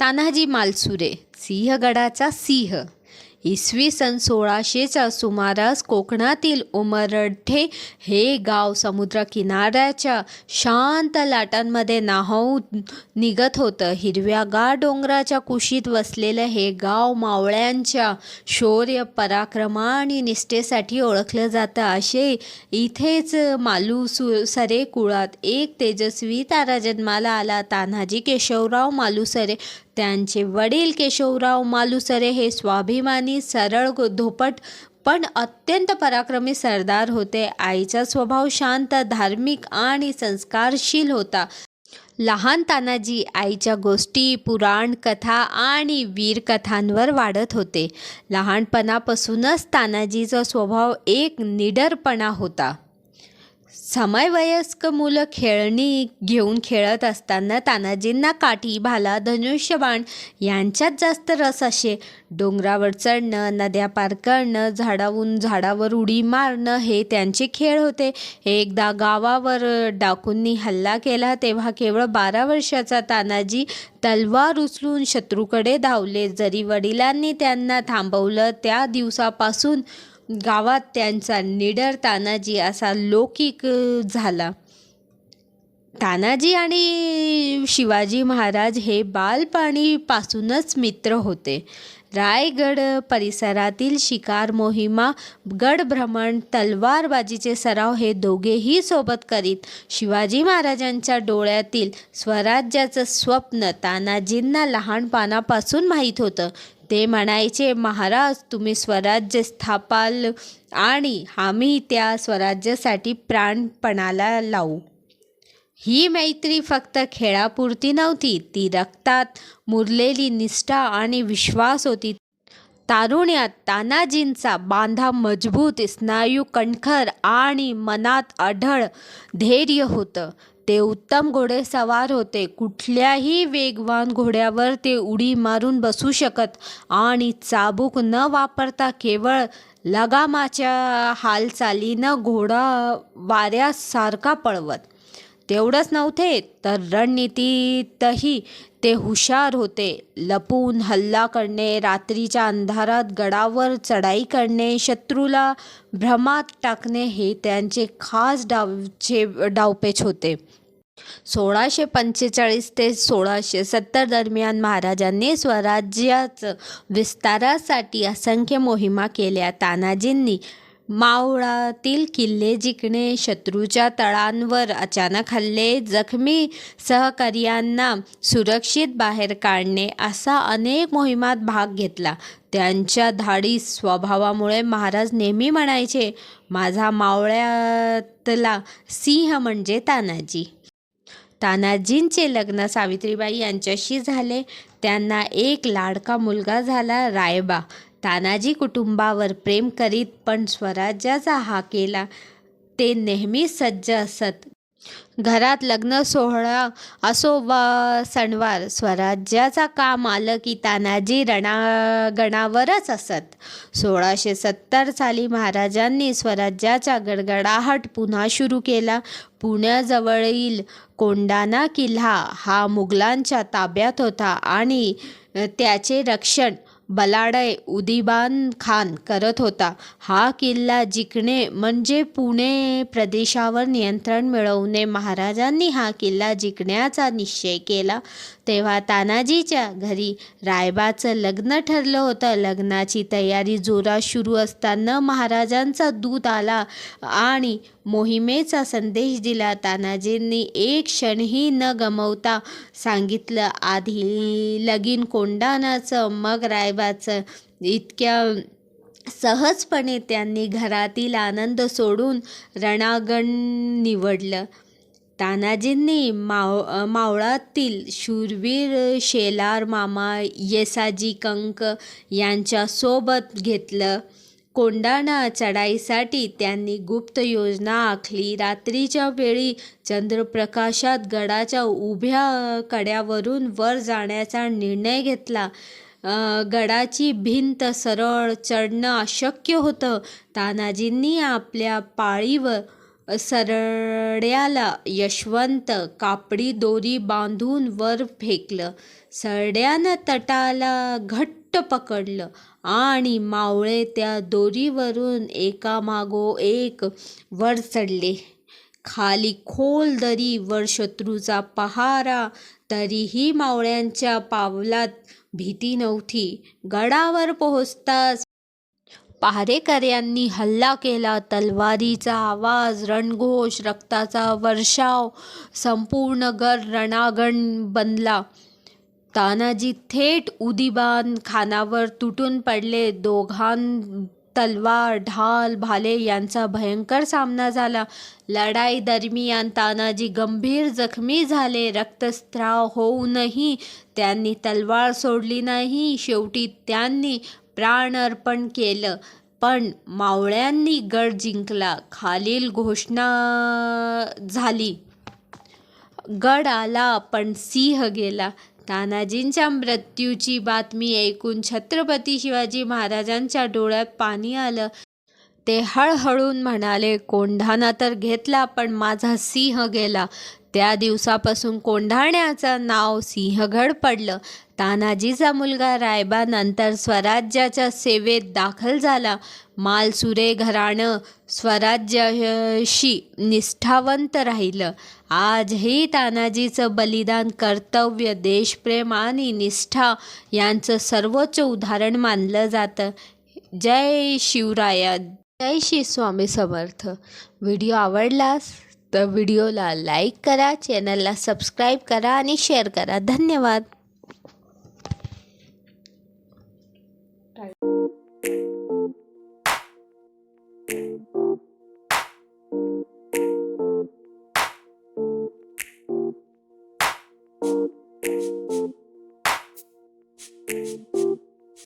तान्हाजी मालसुरे सिंहगडाचा सिंह. इसवी सन सोळाशेच्या सुमारास कोकणातील उमरठे हे गाव समुद्रकिनाऱ्याच्या शांत लाटांमध्ये न्हावून निघत होतं. हिरव्यागार डोंगराच्या कुशीत वसलेलं हे गाव मावळ्यांच्या शौर्य पराक्रम आणि निष्ठेसाठी ओळखलं जातं. असे इथेच मालुसु सरे कुळात एक तेजस्वी तारा जन्माला आला. तान्हाजी केशवराव मालुसरे त्यांचे वडील केशवराव मालुसरे हे स्वाभिमानी सरळ गो- धोपट पण अत्यंत पराक्रमी सरदार होते. आईचा स्वभाव शांत धार्मिक आणि संस्कारशील होता. लहान तानाजी आईच्या गोष्टी पुराण कथा आणि वीरकथांवर वाढत होते. लहानपणापासूनच तानाजीचा स्वभाव एक निडरपणा होता. समवयस्क मुलं खेळणी घेऊन खेळत असताना तानाजींना काठी भाला धनुष्यबाण यांच्यात जास्त रस असे. डोंगरावर चढणं नद्या पार करणं झाडावून झाडावर उडी मारणं हे त्यांचे खेळ होते. एकदा गावावर डाकूंनी हल्ला केला तेव्हा केवळ बारा वर्षाचा तानाजी तलवार उचलून शत्रूकडे धावले. जरी वडिलांनी त्यांना थांबवलं त्या दिवसापासून गावात त्यांचा निडर तानाजी असा लौकिक झाला. तानाजी आणि शिवाजी महाराज हे बालपणीपासूनच मित्र होते. रायगड परिसरातील शिकार मोहिमा गडभ्रमण तलवारबाजीचे सराव हे दोघेही सोबत करीत शिवाजी महाराजांच्या डोळ्यातील स्वराज्याचं स्वप्न तानाजींना लहानपणापासून माहीत होतं. ते म्हणायचे महाराज तुम्ही स्वराज्य स्थापाल आणि आम्ही त्या स्वराज्यासाठी प्राणपणाला लावू. ही मैत्री फक्त खेळापुरती नव्हती ती रक्तात मुरलेली निष्ठा आणि विश्वास होती. तारुण्यात तानाजींचा बांधा मजबूत स्नायू कणखर आणि मनात अढळ धैर्य होतं. ते उत्तम घोडेसवार होते. कुठल्याही वेगवान घोड्यावर ते उडी मारून बसू शकत आणि चाबूक न वापरता केवळ लगामाच्या हालचालीनं घोडा वाऱ्यासारखा पळवत. तेवढंच नव्हते तर रणनीतीतही ते हुशार होते. लपून हल्ला करणे रात्रीच्या अंधारात गडावर चढाई करणे शत्रूला भ्रमात टाकणे हे त्यांचे खास डावचे डावपेच होते. सोळाशे पंचेचाळीस ते सोळाशे सत्तर दरम्यान महाराजांनी स्वराज्याचं विस्तारासाठी असंख्य मोहिमा केल्या. तानाजींनी मावळातील किल्ले जिंकणे शत्रूच्या तळांवर अचानक हल्ले जखमी सहकार्यांना सुरक्षित बाहेर काढणे असा अनेक मोहिमात भाग घेतला. त्यांच्या धाडी स्वभावामुळे महाराज नेहमी म्हणायचे माझा मावळ्यातला सिंह म्हणजे तानाजी. तानाजींचे लग्न सावित्रीबाई यांच्याशी झाले. त्यांना एक लाडका मुलगा झाला रायबा. तानाजी कुटुंबावर प्रेम करीत पण स्वराज्याचा हा केला ते नेहमी सज्ज असत. घरात लग्न सोहळा असो वा सणवार स्वराज्याचा काम आलं की तानाजी रणागणावरच असत. सोळाशे सत्तर साली महाराजांनी स्वराज्याचा गडगडाहट पुन्हा सुरू केला. पुण्याजवळील कोंडाणा किल्ला हा मुघलांच्या ताब्यात होता आणि त्याचे रक्षण बलाडय उदिबान खान करत होता. हा किल्ला जिंकणे म्हणजे पुणे प्रदेशावर नियंत्रण मिळवणे. महाराजांनी हा किल्ला जिंकण्याचा निश्चय केला. तेव्हा तानाजीच्या घरी रायबाचं लग्न ठरलं होतं. लग्नाची तयारी जोरात सुरू असताना महाराजांचा दूत आला आणि मोहिमेचा संदेश दिला. तानाजींनी एक क्षणही न गमवता सांगितलं आधी लगीन कोंडाणाचं मग रायबाचं. इतक्या सहजपणे त्यांनी घरातील आनंद सोडून रणांगण निवडलं. तानाजींनी माव मावळातील शूरवीर शेलार मामा येसाजी कंक यांच्यासोबत घेतलं. कोंडाणा चढाईसाठी त्यांनी गुप्त योजना आखली. रात्रीच्या वेळी चंद्रप्रकाशात गडाच्या उभ्या कड्यावरून वर जाण्याचा निर्णय घेतला. गडाची भिंत सरळ चढणं अशक्य होतं. तानाजींनी आपल्या पाळीवर सरड्याला यशवंत कापडी दोरी बांधून वर फेकलं. सरड्यानं तटाला घट्ट पकडलं आणि मावळे त्या दोरीवरून एकामागो एक वर चढले. खाली खोल दरी वर शत्रूचा पहारा तरीही मावळ्यांच्या पावलात भीती नव्हती. गडावर पोहोचताच पहारेकऱ्यांनी हल्ला केला. तलवारीचा आवाज रणघोष रक्ताचा वर्षाव संपूर्ण गर रणागण बनला. तानाजी थेट उदिबान खानावर तुटून पडले. दोघां तलवार ढाल भाले यांचा भयंकर सामना झाला. लढाई दरम्यान तानाजी गंभीर जखमी झाले. रक्तस्त्राव होऊनही त्यांनी तलवार सोडली नाही. शेवटी त्यांनी प्राण अर्पण केलं. पण मावळ्यांनी गड जिंकला. खालील घोषणा झाली. गड आला पण सिंह गेला. तानाजींच्या मृत्यूची बातमी ऐकून छत्रपती शिवाजी महाराजांच्या डोळ्यात पाणी आलं. ते हळहळून म्हणाले कोंढाणा तर घेतला पण माझा सिंह गेला. त्या दिवसापासून कोंढाण्याचं नाव सिंहगड पडलं. तानाजीचा मुलगा रायबा नंतर स्वराज्याच्या सेवेत दाखल झाला. मालसुरे घराणं स्वराज्याशी निष्ठावंत राहिलं. आजही तानाजीचं बलिदान कर्तव्य देशप्रेम आणि निष्ठा यांचं सर्वोच्च उदाहरण मानलं जातं. जय शिवराया जय श्री स्वामी समर्थ. व्हिडिओ आवडलास तर व्हिडिओला लाईक करा चॅनलला सबस्क्राईब करा आणि शेअर करा. धन्यवाद.